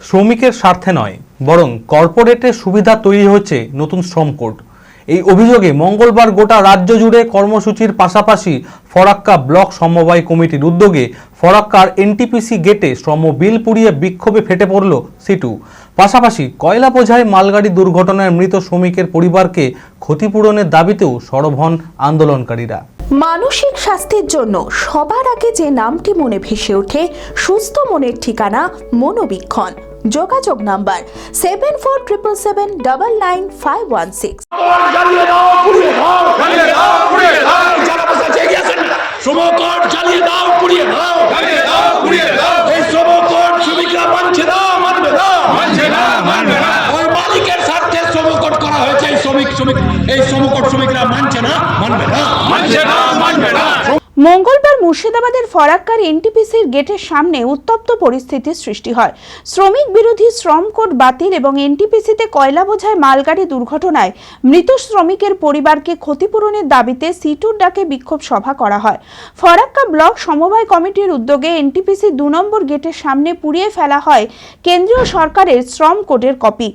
শ্রমিকের স্বার্থে নয়, বরং কর্পোরেটের সুবিধা তৈরি হচ্ছে নতুন শ্রম কোড। এই অভিযোগে মঙ্গলবার গোটা রাজ্য জুড়ে কর্মসূচির পাশাপাশি ফরাক্কা ব্লক সমবায় কমিটির উদ্যোগে ফরাক্কার এনটিপিসি গেটে শ্রম বিল পুড়িয়ে বিক্ষোভে ফেটে পড়ল সিটু। পাশাপাশি কয়লা বোঝাই মালগাড়ি দুর্ঘটনায় মৃত শ্রমিকের পরিবারকে ক্ষতিপূরণের দাবিতেও সরব হন আন্দোলনকারীরা। মানসিক স্বাস্থ্যের জন্য সবার আগে যে নামটি মনে ভেসে ওঠে, সুস্থ মনের ঠিকানা মনোবীক্ষণ। যোগাযোগ number seven four triple seven double nine five one six জ্বালিয়ে দাও পুড়িয়ে দাও জ্বালিয়ে দাও, পুড়িয়ে দাও। এই শ্রমকট শ্রমিকরা মানছে না মানবে না মানছে না, মানবে না। ওই মালিকের স্বার্থে শ্রমকট করা হয়েছে এই শ্রমিক শ্রমিক এই শ্রমকট শ্রমিকরা মানছে না মানবে না মানছে না মঙ্গলবার মুর্শিদাবাদের ফরাক্কার এনটিপিসির গেটের সামনে উত্তপ্ত পরিস্থিতির সৃষ্টি হয়। শ্রমিক বিরোধী শ্রম কোড বাতিল এবং এনটিপিসিতে কয়লা বোঝায় মালগাড়ি দুর্ঘটনায় মৃত শ্রমিকের পরিবারকে ক্ষতিপূরণের দাবিতে সিটুর ডাকে বিক্ষোভ সভা করা হয়। ফরাক্কা ব্লক সমবায় কমিটির উদ্যোগে এনটিপিসি দু নম্বর গেটের সামনে পুড়িয়ে ফেলা হয় কেন্দ্রীয় সরকারের শ্রম কোডের কপি।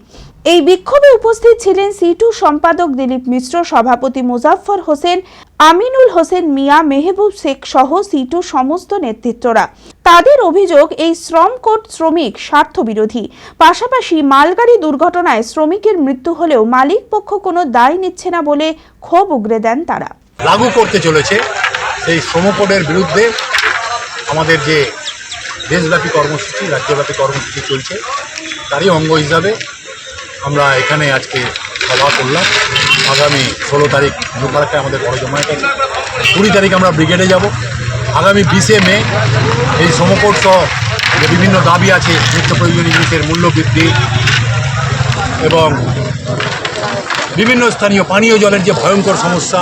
এই বিক্ষোভে উপস্থিত ছিলেন সিটু সম্পাদক দিলীপ মিশ্র, সভাপতি মুজাফফর হোসেন, আমিনুল হোসেন, মিয়া মেহবুব শেখ সহ সিটু সমস্ত নেতৃত্বরা। তাদের অভিযোগ, এই শ্রম কোড শ্রমিক স্বার্থবিরোধী। পাশাপাশি মালগাড়ি দুর্ঘটনায় শ্রমিকের মৃত্যু হলেও মালিক পক্ষ কোনো দায় নিচ্ছে না বলে ক্ষোভ উগরে দেন তারা। লাগু করতে চলেছে সেই শ্রমকোডের বিরুদ্ধে আমাদের যে দেশব্যাপী কর্মসূচি, রাজ্যব্যাপী কর্মসূচি চলছে, তারই অঙ্গ হিসাবে আমরা এখানে আজকে সভা করলাম। আগামী ষোলো তারিখ দুপাড়াতে আমাদের বড় জমায়েত আছে। কুড়ি তারিখ আমরা ব্রিগেডে যাব। আগামী বিশে মে এই শ্রমকোড সহ যে বিভিন্ন দাবি আছে, নিত্য প্রয়োজনীয় জিনিসের মূল্য বৃদ্ধি এবং বিভিন্ন স্থানীয় পানীয় জলের যে ভয়ঙ্কর সমস্যা,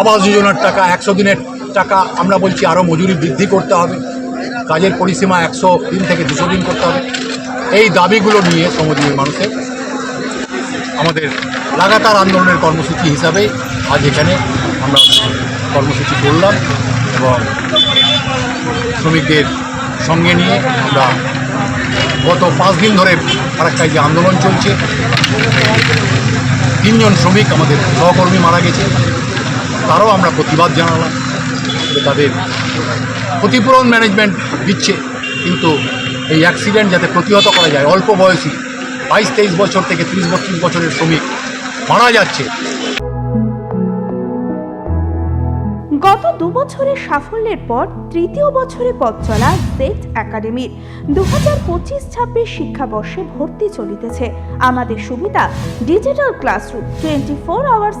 আবাস যোজনার টাকা, একশো দিনের টাকা আমরা বলছি আরও মজুরি বৃদ্ধি করতে হবে। কাজের পরিসীমা একশো দিন থেকে দুশো দিন করতে হবে। এই দাবিগুলো নিয়ে শ্রমজীবী মানুষের আমাদের লাগাতার আন্দোলনের কর্মসূচি হিসাবে আজ এখানে আমরা কর্মসূচি করলাম এবং শ্রমিকদের সঙ্গে নিয়ে আমরা গত পাঁচ দিন ধরে ফারাক্কায় যে আন্দোলন চলছে। তিনজন শ্রমিক আমাদের সহকর্মী মারা গেছে। তারও আমরা প্রতিবাদ জানালাম। যে তাদের ক্ষতিপূরণ ম্যানেজমেন্ট দিচ্ছে, কিন্তু এই অ্যাক্সিডেন্ট যাতে প্রতিহত করা যায়, অল্প বয়সী বাইশ তেইশ বছর থেকে ত্রিশ বত্রিশ বছরের শ্রমিক মারা যাচ্ছে। গত দু বছরের সাফল্যের পর তৃতীয় বছরে পথ চলা জেট একাডেমির দু হাজার পঁচিশ ছাব্বিশ শিক্ষাবর্ষে ভর্তি চলিতেছে। আমাদের সুবিধা digital classroom twenty four hours